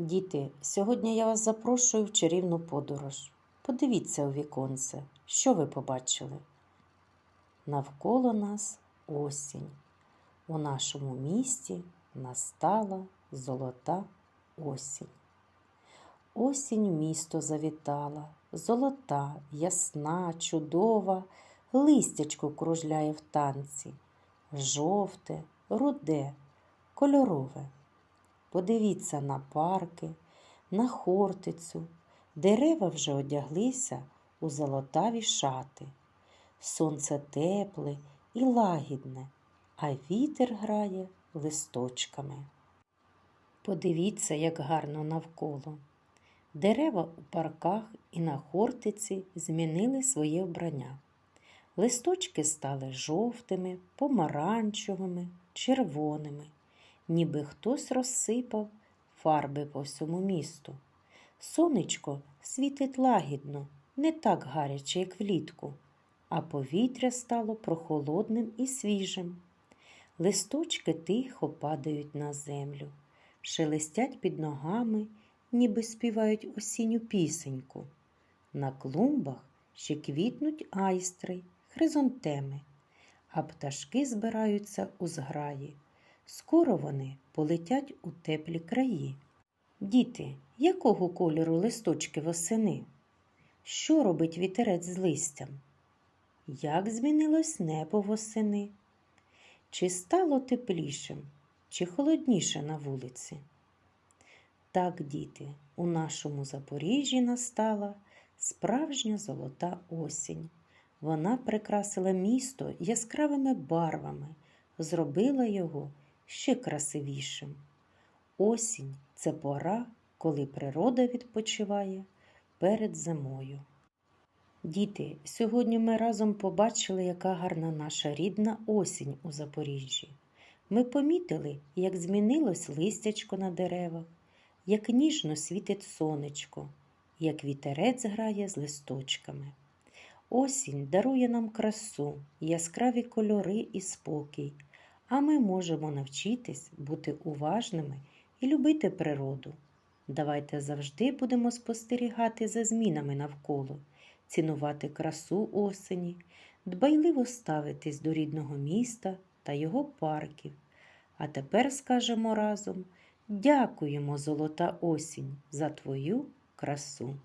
Діти, сьогодні я вас запрошую в чарівну подорож. Подивіться у віконце, що ви побачили. Навколо нас осінь. У нашому місті настала золота осінь. Осінь місто завітала, золота, ясна, чудова, листячко кружляє в танці, жовте, руде, кольорове. Подивіться на парки, на хортицю. Дерева вже одяглися у золотаві шати. Сонце тепле і лагідне, а вітер грає листочками. Подивіться, як гарно навколо. Дерева у парках і на хортиці змінили своє вбрання. Листочки стали жовтими, помаранчевими, червоними ніби хтось розсипав фарби по всьому місту. Сонечко світить лагідно, не так гаряче, як влітку, а повітря стало прохолодним і свіжим. Листочки тихо падають на землю, шелестять під ногами, ніби співають осінню пісеньку. На клумбах ще квітнуть айстри, хризантеми, а пташки збираються у зграї. Скоро вони полетять у теплі краї. Діти, якого кольору листочки восени? Що робить вітерець з листям? Як змінилось небо восени? Чи стало теплішим, чи холодніше на вулиці? Так, діти, у нашому Запоріжжі настала справжня золота осінь. Вона прикрасила місто яскравими барвами, зробила його ще красивішим. Осінь це пора, коли природа відпочиває перед зимою. Діти, сьогодні ми разом побачили, яка гарна наша рідна осінь у Запоріжжі. Ми помітили, як змінилось листячко на деревах, як ніжно світить сонечко, як вітерець грає з листочками. Осінь дарує нам красу, яскраві кольори і спокій а ми можемо навчитись бути уважними і любити природу. Давайте завжди будемо спостерігати за змінами навколо, цінувати красу осені, дбайливо ставитись до рідного міста та його парків. А тепер скажемо разом дякуємо, золота осінь, за твою красу.